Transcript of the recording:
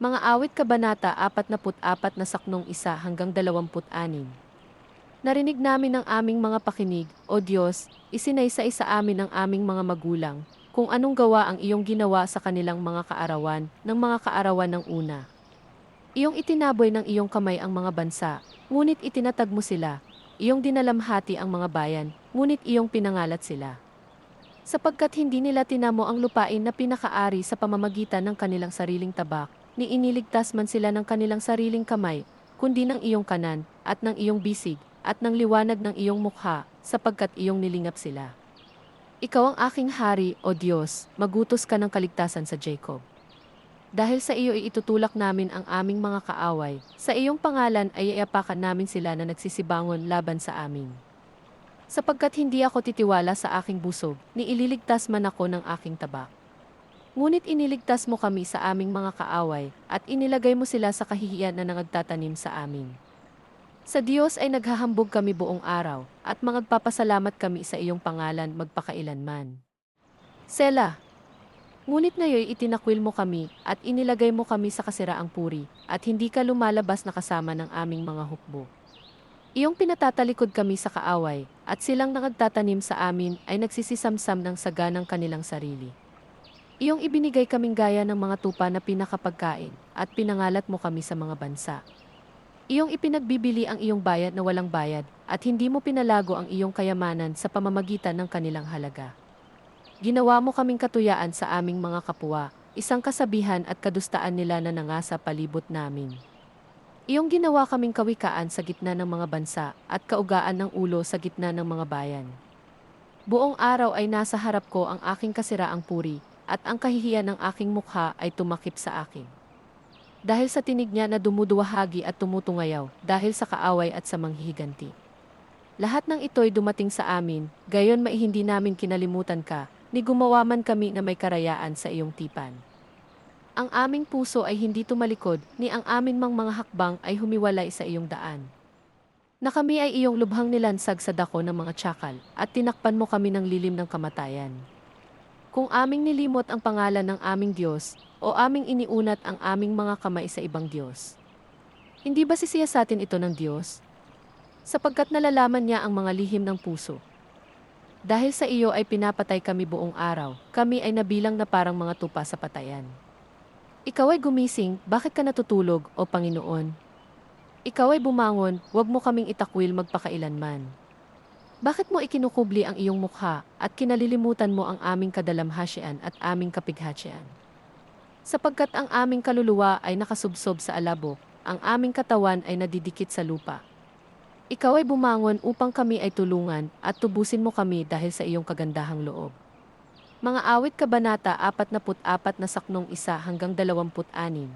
Mga awit kabanata 44 na saknong isa hanggang 26. Narinig namin ng aming mga pakinig, O Diyos, isinaysay sa amin ng aming mga magulang, kung anong gawa ang iyong ginawa sa kanilang mga kaarawan, ng mga kaarawan ng una. Iyong itinaboy ng iyong kamay ang mga bansa, ngunit itinatag mo sila. Iyong dinalamhati ang mga bayan, ngunit iyong pinangalat sila. Sapagkat hindi nila tinamo ang lupain na pinakaari sa pamamagitan ng kanilang sariling tabak, ni iniligtas man sila ng kanilang sariling kamay, kundi ng iyong kanan, at ng iyong bisig, at ng liwanag ng iyong mukha, sapagkat iyong nilingap sila. Ikaw ang aking hari, O Diyos, magutos ka ng kaligtasan sa Jacob. Dahil sa iyo iitutulak namin ang aming mga kaaway, sa iyong pangalan ay iapakan namin sila na nagsisibangon laban sa amin. Sapagkat hindi ako titiwala sa aking busog, ni ililigtas man ako ng aking tabak. Ngunit iniligtas mo kami sa aming mga kaaway, at inilagay mo sila sa kahihiyan na nangagtatanim sa amin. Sa Diyos ay naghahambog kami buong araw, at magpapasalamat kami sa iyong pangalan magpakailanman. Sela, ngunit ngayon itinakwil mo kami, at inilagay mo kami sa kasiraang puri, at hindi ka lumalabas na kasama ng aming mga hukbo. Iyong pinatatalikod kami sa kaaway, at silang nangagtatanim sa amin ay nagsisisamsam ng saganang kanilang sarili. Iyong ibinigay kaming gaya ng mga tupa na pinakapagkain, at pinangalat mo kami sa mga bansa. Iyong ipinagbibili ang iyong bayad na walang bayad, at hindi mo pinalago ang iyong kayamanan sa pamamagitan ng kanilang halaga. Ginawa mo kaming katuyaan sa aming mga kapwa, isang kasabihan at kadustaan nila na nangasa palibot namin. Iyong ginawa kaming kawikaan sa gitna ng mga bansa at kaugaan ng ulo sa gitna ng mga bayan. Buong araw ay nasa harap ko ang aking kasiraang puri, at ang kahihiyan ng aking mukha ay tumakip sa akin. Dahil sa tinig niya na dumuduwahagi at tumutungayaw, dahil sa kaaway at sa manghihiganti. Lahat ng ito'y dumating sa amin, gayon may hindi namin kinalimutan ka, ni gumawa man kami na may karayaan sa iyong tipan. Ang aming puso ay hindi tumalikod, ni ang amin mang mga hakbang ay humiwalay sa iyong daan. Na kami ay iyong lubhang nilansag sa dako ng mga tsakal, at tinakpan mo kami ng lilim ng kamatayan. Kung aming nilimot ang pangalan ng aming Diyos, o aming iniunat ang aming mga kamay sa ibang Diyos. Hindi ba sisiyasatin ito ng Diyos? Sapagkat nalalaman niya ang mga lihim ng puso. Dahil sa iyo ay pinapatay kami buong araw, kami ay nabilang na parang mga tupa sa patayan. Ikaw ay gumising, bakit ka natutulog, o Panginoon? Ikaw ay bumangon, huwag mo kaming itakwil magpakailanman. Bakit mo ikinukubli ang iyong mukha at kinalilimutan mo ang aming kadalamhasyan at aming kapighatian? Sapagkat ang aming kaluluwa ay nakasubsob sa alabok, ang aming katawan ay nadidikit sa lupa. Ikaw ay bumangon upang kami ay tulungan at tubusin mo kami dahil sa iyong kagandahang loob. Mga awit kabanata 44 na saknong isa hanggang 26.